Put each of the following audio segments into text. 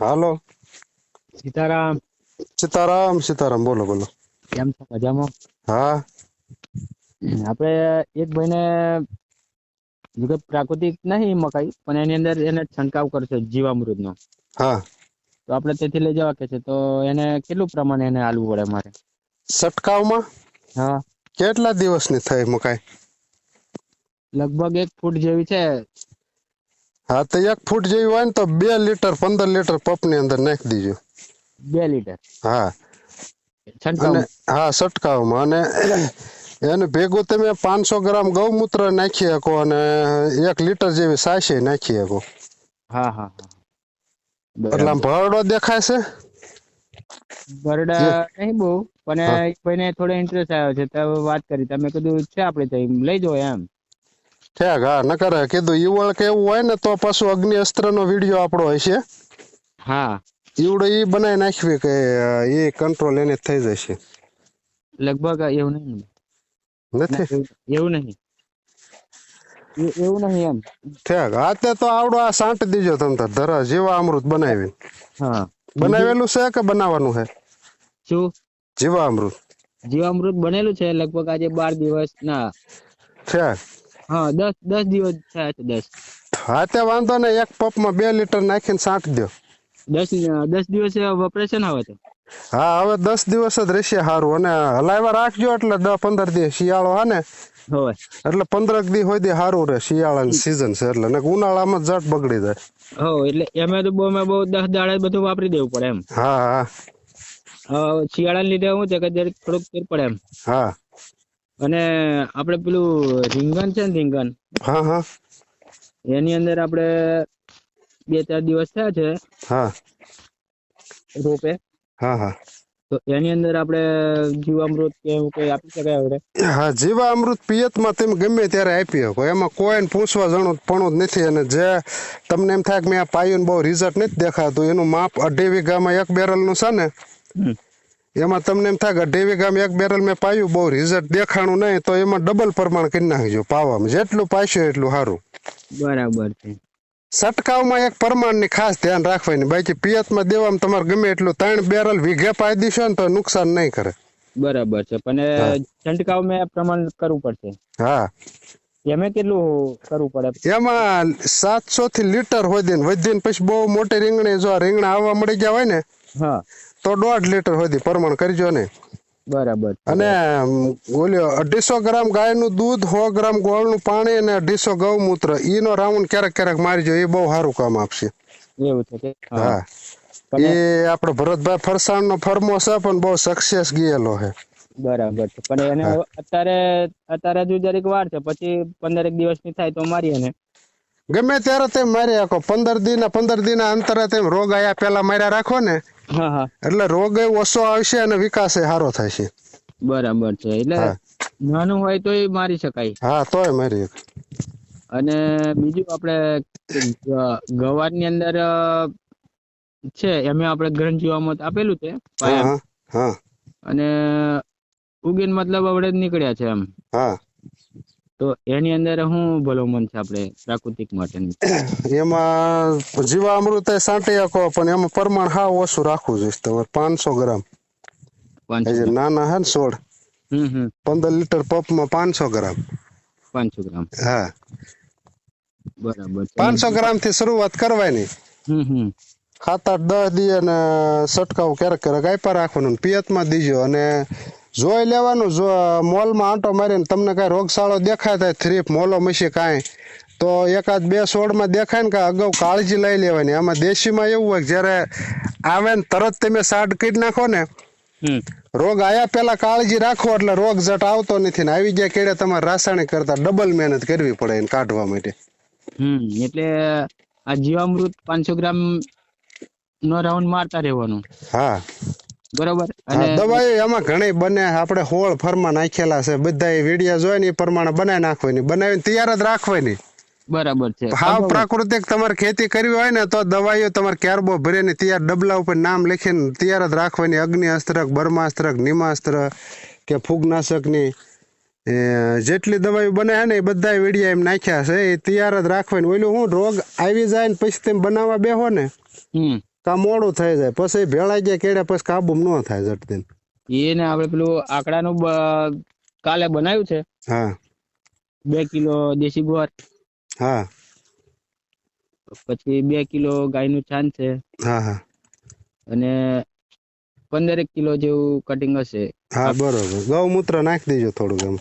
હાલો સીતારામ સીતારામ સીતારામ બોલો બોલો. કેમ છો? મજામાં? હા. આપણે એક ભાઈને જોકે પ્રાકૃતિક નહીં મકાઈ પણ એની અંદર એને છંટકાવ કરશે જીવામૃતનો. હા. તો આપણે તેથી લઈ જવા કે છે તો એને કેટલું પ્રમાણે એને આલવું પડે મારે? છટકાવમાં? હા. કેટલા દિવસની થઈ મકાઈ? લગભગ એક ફૂટ જેવી છે. હા તો એક ફૂટ જેવી હોય ને તો બે લીટર પંદર લીટર પપની અંદર નાખી દીજો. બે લીટર? હા. અને હા છટકાવમાં. અને એને ભેગું તમે પાંચસો ગ્રામ ગૌમૂત્ર નાખી શકો અને એક લીટર જેવી સાસે નાખી શકો. હા હા એટલે ભરડો દેખાય છે? બરડા નહીં બહુ પણ એક ભાઈને થોડો ઇન્ટરેસ્ટ આવ્યો છે તો વાત કરી. તમે કીધું છે આપણે ત્યાં લઈ જાઓ એમ. ઠેક હા નકર કીધું ઈવળ કે એવું હોય ને તો પાછું અગ્નિ અસ્ત્ર નો વીડિયો આપણો હશે. હા. ઈવડો ઈ બનાવી નાખવી કે એ કંટ્રોલ એને થઈ જશે. લગભગ એવું નહીં. નથી? એવું નહીં. એવું નહીં એમ. ઠેક હાથે તો આવડો આ સાંટી દીજો તમ તાર ધરા જીવા અમૃત બનાવી હા. બનાવેલું છે કે બનાવવાનું છે? શું? જીવા અમૃત. જીવામૃત બનેલું છે લગભગ આજે બાર દિવસ ના. ઠેક હા દસ દસ દિવસ થયા છે દસ. હાથે વાંધો ને એક પપમાં બે લીટર નાખીને સાંટી દો દસ દસ દિવસે વપરાશે ને હવે તો? હા હવે દસ દિવસ જ રહેશે સારું અને હલાવ્યા રાખજો એટલે દસ પંદર દિવસ શિયાળો હા ને એટલે પંદર દી હોય દી સારું રહે શિયાળાની સીઝન છે એટલે. ઉનાળામાં જટ બગડી જાય. હો એટલે એમે તો બહુ બહુ દસ દાડે બધું વાપરી દેવું પડે એમ. હા હા. શિયાળાને લીધે શું છે કે થોડુંક પડે એમ. હા. અને આપણે પેલું રીંગણ છે ને રીંગણ? હા હા. એની અંદર આપણે બે ચાર દિવસ થયા છે હા. રોપે. હા હા. તો એની અંદર આપણે જીવામૃત કે એવું કઈ આપી શકાય આપણે હા જીવા અમૃત પિયતમાં તમે ગમે ત્યારે આપી શકો. એમાં કોઈને પૂછવા જણું પણ જ નથી. અને જે તમને એમ થાય કે મેં આ પાયું બહુ રિઝલ્ટ નથી દેખાતું એનું માપ અઢી વીઘામાં એક બેરલનું છે ને. એમાં તમને એમ થાય કે અઢી વીઘામાં એક બેરલ મેં પાયું બહુ રિઝલ્ટ દેખાણું નહીં તો એમાં ડબલ પ્રમાણ કરી નાખજો પાવામાં. જેટલું પાસ્યું એટલું સારું. બરાબર છે. છંટકાવમાં એક પ્રમાણની ખાસ ધ્યાન રાખવાની. બાકી પિયતમાં દેવામાં તમારે ગમે એટલું ત્રણ બેરલ વીઘે પાઈ દીશો ને તો નુકસાન નહીં કરે. બરાબર છે. પણ છંટકાવ મેં પ્રમાણ કરવું પડશે. હા. એમાં કેટલું કરવું પડે? એમાં સાતસો થી લીટર હોય વધીને પછી બહુ મોટી રીંગણી જો રીંગણા આવવા મળી ગયા હોય ને હા. તો દોઢ લીટર સુધી પરમણ કરજો ને. બરાબર. અને ઓલ્યો અઢીસો ગ્રામ ગાયનું દૂધ સો ગ્રામ ગોળનું પાણી અને અઢીસો ગૌમૂત્ર. ઈનો રાઉન્ડ ક્યારેક ક્યારેક મારીજો એ બહુ સારું કામ આપશે. એવું છે હા. એ આપણો ભરતભાઈ ફરસાણ નો ફર્મો છે પણ બહુ સક્સેસ ગયેલો છે. બરાબર છે. પણ એને અત્યારે અત્યારે હજુ જરીક વાર છે પછી પંદર એક દિવસની થાય તો મારી એને ગમે ત્યારે તેમ મારી રાખો પંદર દિન પંદર દિન અંતરે તેમ રોગ આયા પેલા માર્યા રાખો ને એટલે રોગ ઓછો આવશે અને વિકાસ સારો થશે. બરાબર છે. એટલે નાનું હોય તોય મારી શકાય. હા તોય મારી અને બીજું આપણે ગવારની અંદર છે એમે આપણે ગ્રંથ જીવામત આપેલું છે અને ઉગીન મતલબ આપણે નીકળ્યા છે એમ. હા. તો એની અંદર શું ભલામણ છે આપણે પ્રાકૃતિક માટેની? એમાં જીવા અમૃત એ સાંટી શકો પણ એમાં પ્રમાણ હાવ ઓછું રાખવું જોઈએ. તમારે પાંચસો ગ્રામ. નાના હે ને સોળ પંદર લીટર પપમાં પાંચસો ગ્રામ. પાંચસો ગ્રામ. હા. બરાબર. પાંચસો ગ્રામથી શરૂઆત કરવાની. સાત આઠ દસ દી અને છટકાવ ક્યારેક ક્યારેક આપ્યા રાખવાનું. પિયતમાં દીજો અને જોઈ લેવાનું જો મોલમાં આંટો મારીને તમને કાંઈ રોગશાળો દેખાય થાય થ્રીફ મોલો મસી કાંઈ. તો એકાદ બે છોડમાં દેખાય ને કે અગાઉ કાળજી લઈ લેવાની. આમાં દેશીમાં એવું હોય જ્યારે આવે ને તરત તમે સાડ કરી નાખો ને રોગ આયા પેલા કાળજી રાખો એટલે રોગ જટ આવતો નથી ને આવી ગયા કેડે તમારે રાસાયણિક કરતા ડબલ મહેનત કરવી પડે એને કાઢવા માટે. એટલે આ જીવામૃત પાંચસો ગ્રામ નો રાઉન્ડ મારતા રહેવાનું. હા. બરોબર? અને દવાઈ એમાં ઘણી બને. આપણે હોળ ફરમાં નાખેલા છે. બધા વીડિયો જોઈ ને એ પ્રમાણે બનાવી નાખવાની. બનાવીને તૈયાર જ રાખવાની. બરાબર છે. હાવ પ્રાકૃતિક તમારે ખેતી કરવી હોય ને તો દવાઈઓ તમારે ક્યારબો ભરીને તૈયાર ડબલા ઉપર નામ લખીને તૈયાર જ રાખવાની. અગ્નિ અસ્ત્રક બ્રહ્માસ્ત્રક નિમાસ્ત્ર કે ફૂગનાશકની. જેટલી દવાઈઓ બને છે ને એ બધા વીડિયો એમ નાખ્યા છે. એ તૈયાર જ રાખવાની. ઓલું હું રોગ આવી જાય ને પછી તેમ બનાવવા બેહો ને. કા મોડું થઈ જાય. પછી ભેળાઈ જાય કેડે પછી કાબુ ન થાય ઝટદીન એને આપણે પેલું આકડાનું કાલે બનાવ્યું છે. હા. બે કિલો દેશી ગુવાર. હા. પછી બે કિલો ગાયનું છાણ છે. હા હા. અને પંદરેક કિલો જેવું કટિંગ હશે. હા બરોબર. ગૌમૂત્ર નાખી દેજો થોડુંક એમ.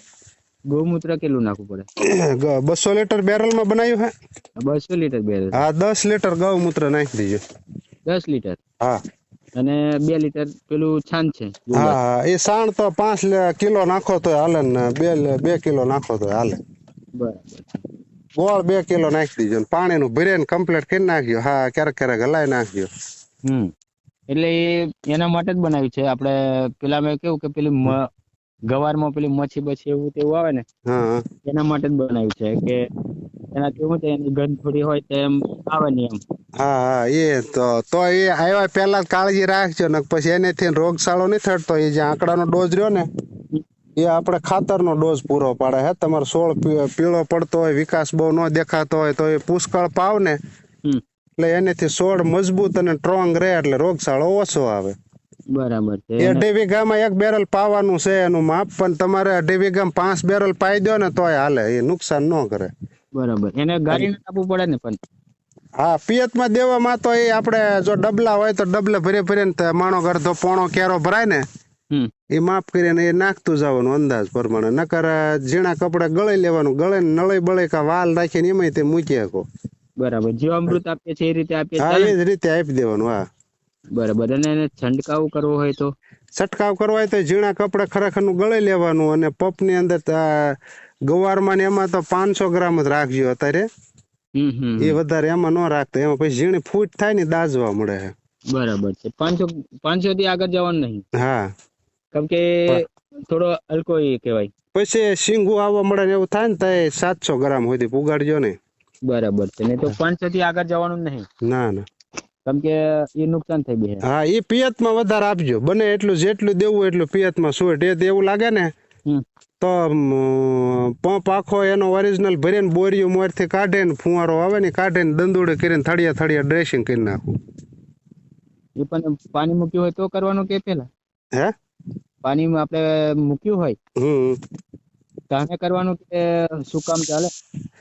ગૌમૂત્ર કેટલું નાખવું પડે? બસો લીટર બેરલમાં બનાવ્યું હે? બસો લીટર બેરલ હા દસ લીટર ગૌમૂત્ર નાખી દેજો. દસ લીટર. હા. અને બે લીટર પેલું છાણ છે હા એ સાણ તો પાંચ કિલો નાખો તો હાલે ને બે બે કિલો નાખો તો હાલે. બરાબર ગોળ બે કિલો નાખી દીજો ને પાણીનું ભરીને કમ્પ્લીટ કરી નાખ્યો. હા ક્યારેક ક્યારેક હલાઈ નાખ્યો. હમ. એટલે એના માટે જ બનાવ્યું છે. આપણે પેલા મેં કેવું કે પેલી ગવારમાં પેલી મચ્છી બચ્છી એવું તેવું આવે ને એના માટે જ બનાવ્યું છે કે એનાથી શું થાય એની ગંધ થોડી હોય તો એમ આવે નહીં એમ. હા હા એ તો તો એ આવ્યા પહેલા કાળજી રાખજો ને પછી એનેથી રોગચાળો નહીં થતો. એ જે આંકડાનો ડોઝ રહ્યો ને એ આપણે ખાતરનો ડોઝ પૂરો પાડે હે. તમારો સોળ પીળો પડતો હોય વિકાસ બહુ ન દેખાતો હોય તો એ પુષ્કળ પાવ ને એટલે એનેથી સોળ મજબૂત અને સ્ટ્રોંગ રહે એટલે રોગચાળો ઓછો આવે. બરાબર છે. અઢી વીઘામાં એક બેરલ પાવાનું છે એનું માપ પણ તમારે અઢી વીઘામાં પાંચ બેરલ પાઈ દો ને તોય હાલે એ નુકસાન ન કરે. બરાબર. એને ગાડીને આપવું પડે ને પણ? હા પિયતમાં દેવામાં તો એ આપણે જો ડબલા હોય તો ડબલે ભરે ભરીને માણો અડધો પોણો કેરો ભરાય ને એ માફ કરીને એ નાખતું જવાનું અંદાજ પ્રમાણે. નકર ઝીણા કપડા ગળે લેવાનું ગળે નળે બળે કા વાલ રાખીને એમાં તે મૂકી શકો બરાબર. જીવામૃત આપીએ છે એ રીતે આપીએ હા એ જ રીતે આપી દેવાનું હા. બરાબર. અને એને છંટકાવ કરવો હોય તો? છંટકાવ કરવો હોય તો ઝીણા ખરેખર ખરેખરનું ગળે લેવાનું અને પપની અંદર આ ગવારમાં ને એમાં તો પાંચસો ગ્રામ જ રાખજો અત્યારે. એ વધારે એમાં ન રાખતો એમાં પછી ઝીણી ફૂટ થાય ને દાજવા મળે. છે બરાબર છે. પાંચસો પાંચસો થી આગળ જવાનું નહીં. હા. કેમ કે થોડો હલકો એ કહેવાય. પછી સિંગુ આવવા મળે ને એવું થાય ને તો સાતસો ગ્રામ સુધી પુગાડજો ને. બરાબર છે. નહીં તો પાંચસો થી આગળ જવાનું નહીં. ના ના. કેમ કે એ નુકસાન થઈ બે હા. એ પિયતમાં વધારે આપજો. બને એટલું જેટલું દેવું એટલું પિયતમાં સુટ એ એવું લાગે ને તો પંપ આખો એનો ઓરિજિનલ ભરીને બોરીઓ મોરથી કાઢે ને ફુવારો આવે ને કાઢે ને દંદોડે કરીને થળિયા થળિયા ડ્રેસિંગ કરી નાખું. એ પણ પાણી મૂક્યું હોય તો કરવાનું કે પેલા? હે? પાણીમાં આપણે મૂક્યું હોય? હમ. તાને કરવાનું કે શું કામ ચાલે?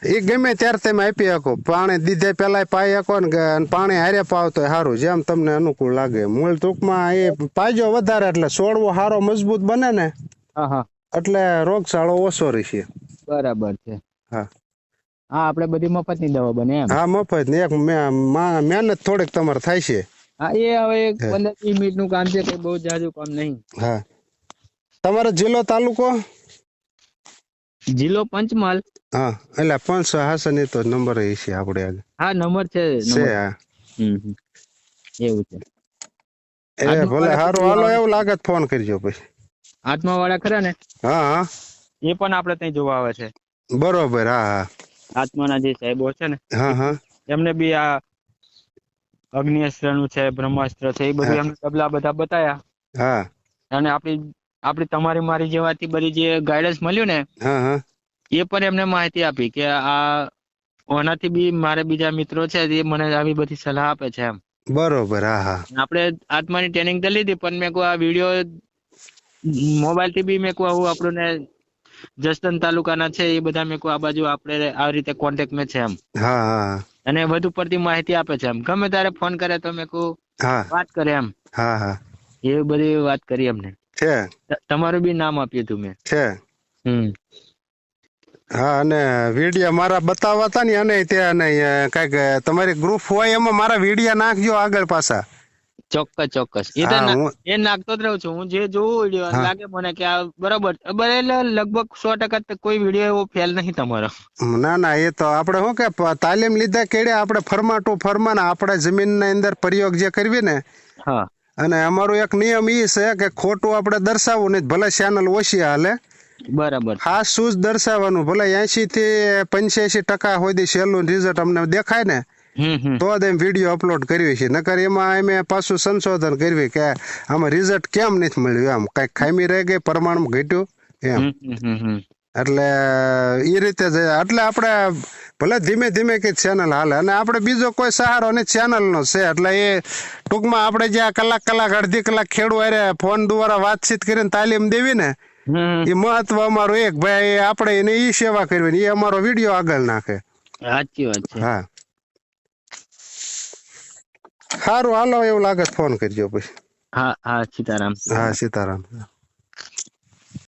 એ ગમે ત્યારે તમે આપી શકો. પાણી દીધે પેલા પાઈ શકો ને પાણી હારે પાવતો સારું જેમ તમને અનુકૂળ લાગે. મૂળ ટૂંકમાં એ પાજો વધારે એટલે છોડવો સારો મજબૂત બને ને. હા હા. એટલે રોગચાળો ઓછો રહેશે. બરાબર છે. હા. હા આપણે બધી મફતની દવા બને એમ. હા મફત ને એક મે- મહેનત થોડીક તમારે થાય છે. હા એ હવે એક પંદર વીસ મિનિટનું કામ છે કઈ બહુ જાજુ કામ નહીં. હા. તમારો જિલ્લો તાલુકો? જિલ્લો પંચમહાલ. હા એટલે પંચ હાસન એ તો નંબર એ છે આપણે આગળ. હા નંબર છે છે હા. એવું છે. એ ભલે હારું હાલો એવું લાગે ફોન કરજો પછી. આત્મા વાળા ખરા ને? હા. એ પણ આપણે ત્યાં જોવા આવે છે. બરોબર હા હા. આત્માના જે સાહેબો છે ને હા હા. એમને બી આ અગ્નિઅસ્ત્રનું છે બ્રહ્માસ્ત્ર છે એ બધું એમને તબલા બધા બતાયા. હા. અને આપણી આપણી તમારી મારી જેવાથી બધી જે ગાઈડન્સ મળ્યું ને હા એ પણ એમને માહિતી આપી કે આ ઓનાથી બી મારે બીજા મિત્રો છે એ મને આવી બધી સલાહ આપે છે એમ. બરોબર હા હા. આપણે આત્માની ટ્રેનિંગ તો લીધી પણ મેં કોઈ આ વીડિયો મોબાઈલથી બી મેં કહું આવું આપણને. જસદન તાલુકાના છે એ બધા મેં કહું આ બાજુ આપણે આ રીતે કોન્ટેક્ટમાં છે એમ. હા હા અને વધુ પડતી માહિતી આપે છે એમ. ગમે ત્યારે ફોન કરે તો મેં કહું વાત કરે એમ. હા હા. એ બધી વાત કરી અમને છે. તમારું બી નામ આપ્યું હતું મેં. છે. હમ. હા અને વીડિયો મારા બતાવવા હતા ને અને તે અને કંઈક તમારી ગ્રુપ હોય એમાં મારા વીડિયો નાખજો આગળ પાછા. ચોક્કસ ચોક્કસ. એ તો એ નાખતો જ રહું છું. હું જે જોઉં વીડિયો લાગે મને કે આ બરાબર. એટલે લગભગ સો ટકા કોઈ વીડિયો એવો ફેલ નહીં તમારો. ના ના એ તો આપણે શું કે તાલીમ લીધા કેડે આપણે ફરમા ટુ ફરમા ને આપણે જમીનની અંદર પ્રયોગ જે કરવી ને હા. અને અમારો એક નિયમ ઈ છે કે ખોટું આપણે દર્શાવવું નહીં ભલે ચેનલ ઓછી હાલે. બરાબર. ખાસ શું દર્શાવવાનું ભલે એસી થી પંચ્યાસી ટકા હોય સહેલું રિઝલ્ટ અમને દેખાય ને તો જ એમ વીડિયો અપલોડ કરવી છે. નકર એમાં અમે પાછું સંશોધન કરવી કે આમાં રિઝલ્ટ કેમ નથી મળ્યું? એમ કઈ ખામી રહી ગઈ? પ્રમાણમાં ઘટ્યું? એમ. એટલે એ રીતે જ. એટલે આપણે ભલે ધીમે ધીમે કે ચેનલ હાલે. અને આપણે બીજો કોઈ સહારો નહીં ચેનલનો છે. એટલે એ ટૂંકમાં આપણે જે કલાક કલાક અડધી કલાક ખેડૂ અરે ફોન દ્વારા વાતચીત કરીને તાલીમ દેવી ને એ મહત્વ અમારું એક. ભાઈ આપણે એને ઈ સેવા કરવી એ અમારો વીડિયો આગળ નાખે. સાચી વાત છે. હા. સારું હાલો એવું લાગે ફોન કરજો પછી. હા હા સીતારામ. હા સીતારામ.